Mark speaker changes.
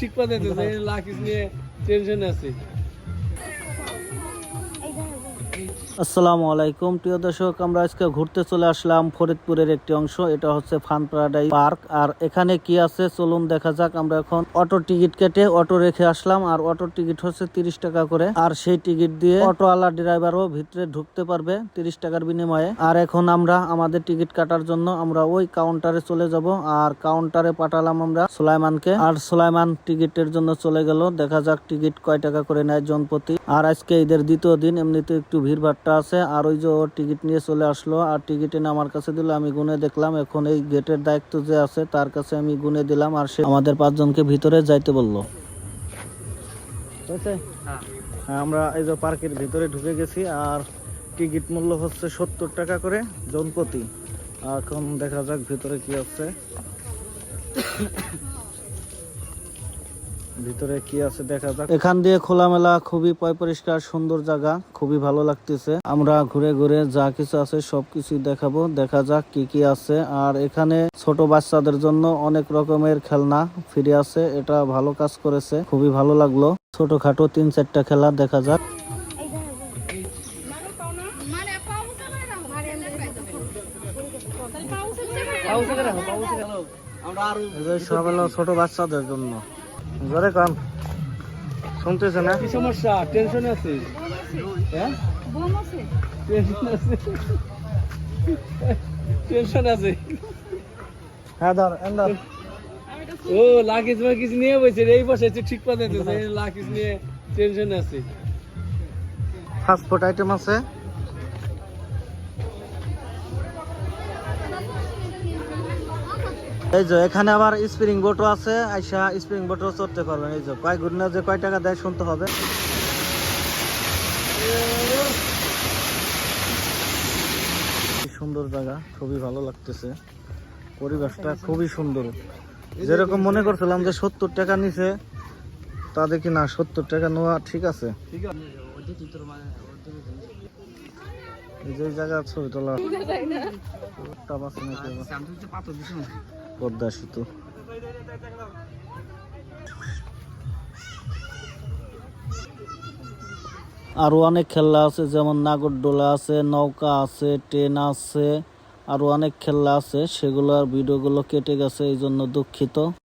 Speaker 1: ঠিক কথা তো লাকিস নিয়ে টেনশন আছে।
Speaker 2: আসসালামু আলাইকুম। প্রিয় দর্শক, আমরা আজকে ঘুরতে চলে আসলাম ফরিদপুরের একটি অংশ। এটা হচ্ছে ফান প্যারাডাইস পার্ক। আর এখানে কি আছে? চলুন দেখা যাক। আমরা এখন অটো টিকিট কেটে অটো রেখে আসলাম। আর অটো টিকিট হচ্ছে তিরিশ টাকা করে। আর সেই টিকিট দিয়ে অটো অটোওয়ালা ড্রাইভারও ভিতরে ঢুকতে পারবে তিরিশ টাকার বিনিময়ে। আর এখন আমরা আমাদের টিকিট কাটার জন্য আমরা ওই কাউন্টারে চলে যাব। আর কাউন্টারে পাঠালাম আমরা সুলাইমানকে। আর সুলাইমান টিকিটের জন্য চলে গেল। দেখা যাক টিকিট কয় টাকা করে নেয় জনপ্রতি। আর আজকে ঈদের দ্বিতীয় দিন। এমনিতে একটু ভিড় ভাট্টা আছে আর ওই যে ও টিকিট নিয়ে চলে আসলো। আর টিকিট এনে আমার কাছে দিল আমি গুনে দেখলাম এখন এই গেটের দায়িত্ব যে আছে তার কাছে আমি গুনে দিলাম আর সে আমাদের পাঁচজনকে ভিতরে যাইতে বলল? হ্যাঁ, আমরা এই যে পার্কের ভিতরে ঢুকে গেছি আর টিকিট মূল্য হচ্ছে সত্তর টাকা করে জনপ্রতি এখন দেখা যাক ভিতরে কি আছে। ভিতরে কি আছে দেখা যাক। এখান দিয়ে খোলামেলা খুবই পয় পরিষ্কার সুন্দর জায়গা খুবই ভালো লাগতেছে। আমরা ঘুরে ঘুরে যা কিছু আছে সবকিছু দেখাবো দেখা যাক কি কি আছে। আর এখানে ছোট বাচ্চাদের জন্য অনেক রকমের খেলনা ফিরে আছে এটা ভালো কাজ করেছে খুবই ভালো লাগল। ছোটখাটো তিন চারটা খেলা দেখা যাক।
Speaker 3: মানে
Speaker 2: ছোট বাচ্চাদের জন্য। জোরে কান। শুনতেছে না?
Speaker 1: কি সমস্যা? টেনশন আছে হ্যাঁ? টেনশন আছে টেনশন আছে
Speaker 2: হ্যাঁ ধর এন ধর।
Speaker 1: ও লাকিস মাকিস নিয়ে বসে এই বসে আছে ঠিক কথা তো লাকিস নিয়ে টেনশন আছে
Speaker 2: ফাস্ট ফুড আইটেম আছে? এই যে এখানে আবার স্প্রিং বোটও আছে আইসা স্প্রিং বোটও চড়তে পারবেন। এই যে কয় ঘুরনা যে কয় টাকা দেয় শুনতে হবে। সুন্দর জায়গা খুবই ভালো লাগতেছে। পরিবেশটা খুবই সুন্দর। যেরকম মনে করছিলাম যে সত্তর টাকা নিছে তা দেখি না সত্তর টাকা নেওয়া ঠিক আছে।
Speaker 1: ঠিক আছে
Speaker 2: এই যে জায়গা ছবি তোলা। পদ্মা সেতু। আরও অনেক খেলা আছে, যেমন নাগরদোলা আছে, নৌকা আছে, ট্রেন আছে, আরও অনেক খেলা আছে সেগুলোর ভিডিওগুলো কেটে গেছে এই জন্য দুঃখিত।